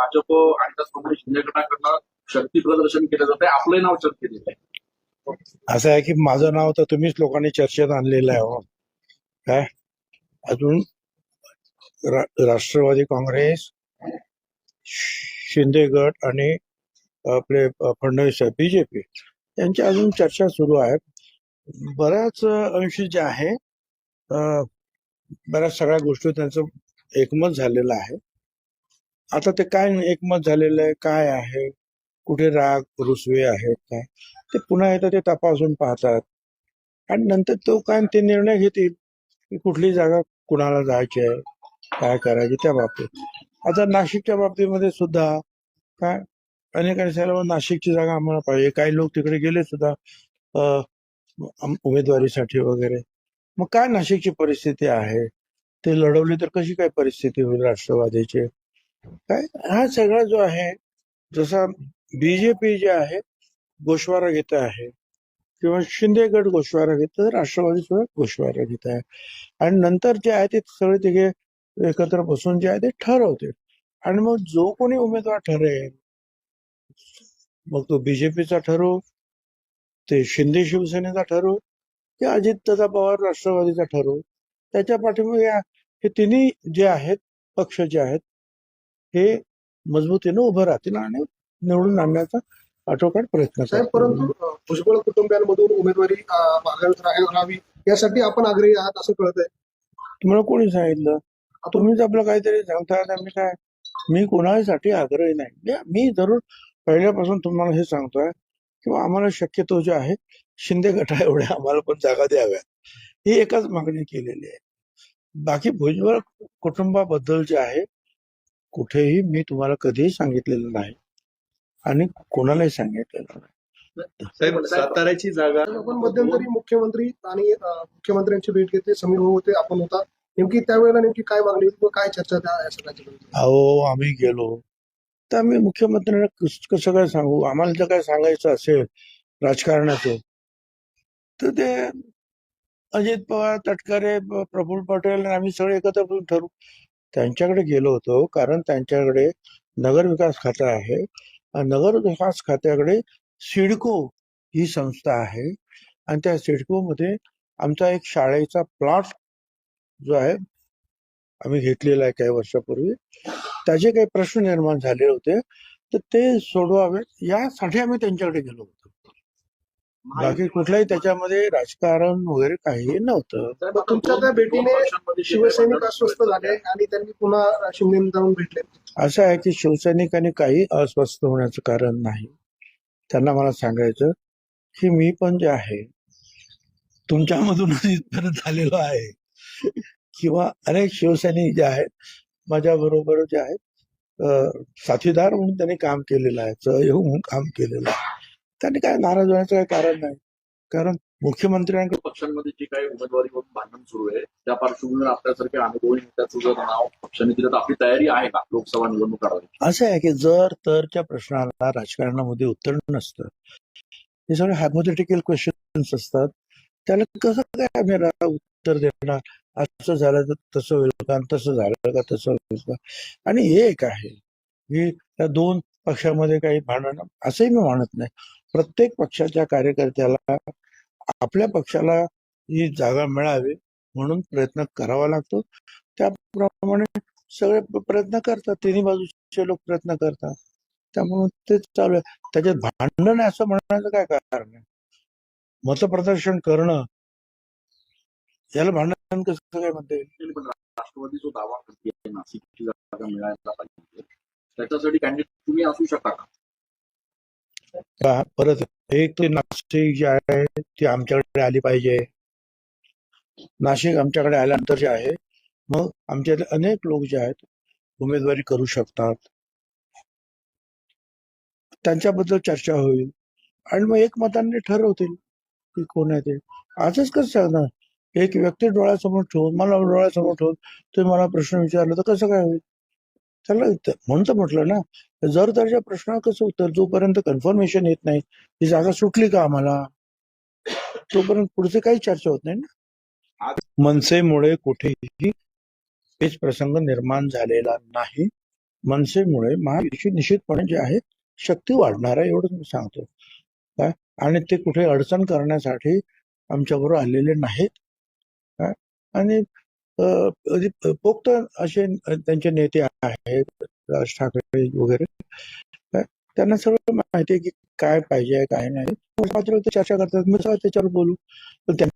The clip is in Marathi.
भाजप आणि त्याचप्रमाणे शिंदे गटाकडनं शक्ती प्रदर्शन केलं जात आहे आपलंही नाव चर्चेत आहे असं आहे की माझं नाव तर तुम्हीच लोकांनी चर्चेत आणलेलं आहे हो. काय? अजून रा- राष्ट्रवादी काँग्रेस शिंदे गट आणि आपले फडणवीस साहेब बीजेपी. यांची अजून चर्चा सुरू आहे. बऱ्याच अंशी जे आहे बऱ्याच सगळ्या गोष्टी त्यांचं एकमत झालेलं आहे. आता ते काय एकमत झालेलं आहे? काय आहे? कुठे राग रुसवे आहेत काय ते पुन्हा एकदा ते तपासून पाहतात. आणि नंतर तो काय ते निर्णय घेतील की कुठली जागा कुणाला जायची आहे? काय करायची त्या बाबतीत. आता नाशिकच्या बाबतीमध्ये सुद्धा काय? अनेकांनी सांगितलं नाशिकची जागा आम्हाला पाहिजे. काही लोक तिकडे गेले सुद्धा उमेदवारीसाठी वगैरे. मग काय नाशिकची परिस्थिती आहे? ते लढवली तर कशी काय परिस्थिती होईल राष्ट्रवादीची? काय? हा सगळा जो आहे जसा बीजेपी जे आहे गोशवारा घेत आहे किंवा शिंदे गट गोशवारा घेत राष्ट्रवादी सुद्धा गोशवारा घेत आहे. आणि नंतर जे आहे ते सगळे तिघे एकत्र बसून जे आहे ते ठरवते. आणि मग जो कोणी उमेदवार ठरेल मग तो बीजेपीचा ठरो ते शिंदे शिवसेनेचा ठरो की अजितदादा पवार राष्ट्रवादीचा ठरो. त्याच्या पाठीमागे हे तिन्ही जे आहेत पक्ष जे आहेत हे मजबूतीने उभं राहतील आणि निवडून आणण्याचा आटोकाट प्रयत्न परंतु भुजबळ कुटुंबियांमधून उमेदवारी राहावी यासाठी आपण आग्रही आहात असं कळत आहे तुम्हाला कोणी सांगितलं? तुम्हीच आपलं काहीतरी सांगताय मी काय? मी कोणासाठी आग्रही नाही. मी जरूर पहिल्यापासून तुम्हाला हे सांगतोय किंवा आम्हाला शक्यतो जे आहे शिंदे गटा एवढ्या आम्हाला पण जागा द्याव्यात. ही एकच मागणी केलेली आहे. बाकी भुजबळ कुटुंबाबद्दल जे आहे कुठेही मी तुम्हाला कधीही सांगितलेलं नाही. आणि कोणालाही सांगितलेलं नाही. साहेब साताऱ्याची जागा आपण मध्यंतरी मुख्यमंत्री आणि मुख्यमंत्र्यांची भेट घेतली. समीर भाऊ होते आपण होता. नेमकी त्यावेळेला नेमकी काय मागणी होती काय चर्चा त्या? अहो आम्ही गेलो. तर आम्ही मुख्यमंत्र्यांना कस- कसं काय सांगू? आम्हाला जर काय सांगायचं असेल राजकारणाचं तर ते अजित पवार तटकरे प्रफुल्ल पटेल आणि आम्ही सगळे एकत्र ठरवू त्यांच्याकडे गेलो होतो कारण त्यांच्याकडे नगर विकास खातं आहे. नगरविकास नगर विकास खात्याकडे सिडको ही संस्था आहे. आणि त्या सिडकोमध्ये आमचा एक शाळेचा प्लॉट जो आहे आम्ही घेतलेला आहे काही वर्षापूर्वी. त्याचे काही प्रश्न निर्माण झाले होते. तर ते सोडवावे यासाठी आम्ही त्यांच्याकडे गेलो होतो. बाकी कुठल्याही त्याच्यामध्ये राजकारण वगैरे काही नव्हतं. तुमच्या त्या भेटीने शिवसैनिक अस्वस्थ झाले आणि त्यांनी पुन्हा शिंदे जाऊन भेटले. असं आहे की शिवसैनिकांनी काही अस्वस्थ होण्याचं कारण नाही. त्यांना मला सांगायचं की मी पण जे आहे तुमच्यामधूनच इथपर्यंत झालेलो आहे. किंवा अनेक शिवसैनिक जे आहेत माझ्या बरोबर जे आहेत अं, साथीदार म्हणून त्यांनी काम केलेलं आहे सहयोग म्हणून काम केलेलं आहे. त्यांनी काय नाराज होण्याचं काही कारण नाही. कारण मुख्यमंत्र्यांकडे पक्षांमध्ये जी काही उमेदवारीवरून भांडण सुरू आहे त्या पार्श्वभूमीवर आपल्यासारख्या अनुभवी नेत्याचं जर नाव पक्षाने दिलं तर आपली तयारी आहे का लोकसभा निवडणूक असं आहे की जर तरच्या प्रश्नाला राजकारणामध्ये उत्तर नसतं हे सगळे हायपोथेटिकल क्वेश्चन्स असतात त्याला कसं काय आम्ही उत्तर देणार? असं झालं तर तसं होईल का? आणि तसं झालं का? तसं होईल का? आणि हे एक आहे की त्या दोन पक्षामध्ये काही भांडण असंही मी म्हणत नाही. प्रत्येक पक्षाच्या कार्यकर्त्याला आपल्या पक्षाला ही जागा मिळावी म्हणून प्रयत्न करावा लागतो. त्याप्रमाणे सगळे प्रयत्न करतात. तिन्ही बाजूचे लोक प्रयत्न करतात. त्यामुळे ते चालू आहे. त्याच्यात भांडण आहे असं म्हणण्याचं काय कारण आहे? मतप्रदर्शन करणं याला भांडण कसं काय म्हणता येईल? पण राष्ट्रवादी जो दावा नाशिकची जागा मिळायला पाहिजे. त्याच्यासाठी कॅन्डिडेट तुम्ही असू शकता का? परत एक ते नाशिक जे आहे ती आमच्याकडे आली पाहिजे. नाशिक आमच्याकडे आल्यानंतर जे आहे मग आमच्यातले अनेक लोक जे आहेत उमेदवारी करू शकतात. त्यांच्याबद्दल चर्चा होईल. आणि मग एक मताने ठरवतील की कोण आहे ते. आजच कसं सांगणार? एक व्यक्ती डोळ्यासमोर ठेवून मला डोळ्यासमोर ठेवून तुम्ही मला प्रश्न विचारला तर कसं काय होईल? त्याला त- म्हणून तर म्हटलं ना जर त्याच्या प्रश्नाला कसं उत्तर? जोपर्यंत कन्फर्मेशन येत नाही ही जागा सुटली का आम्हाला? तोपर्यंत पुढचे काही चर्चा होत नाही ना. मनसेमुळे कुठेही हेच प्रसंग निर्माण झालेला नाही. मनसेमुळे महायुतीची निश्चितपणे जे आहे शक्ती वाढणार आहे एवढंच मी सांगतो. काय आणि ते कुठे अडचण करण्यासाठी आमच्याबरोबर आलेले नाहीत. काय आणि म्हणजे पोक्त असे त्यांचे नेते आहेत राज ठाकरे वगैरे. त्यांना सगळं माहिती आहे की काय पाहिजे काय नाही. मात्र ते चर्चा करतात. मी त्याच्यावर बोलू. पण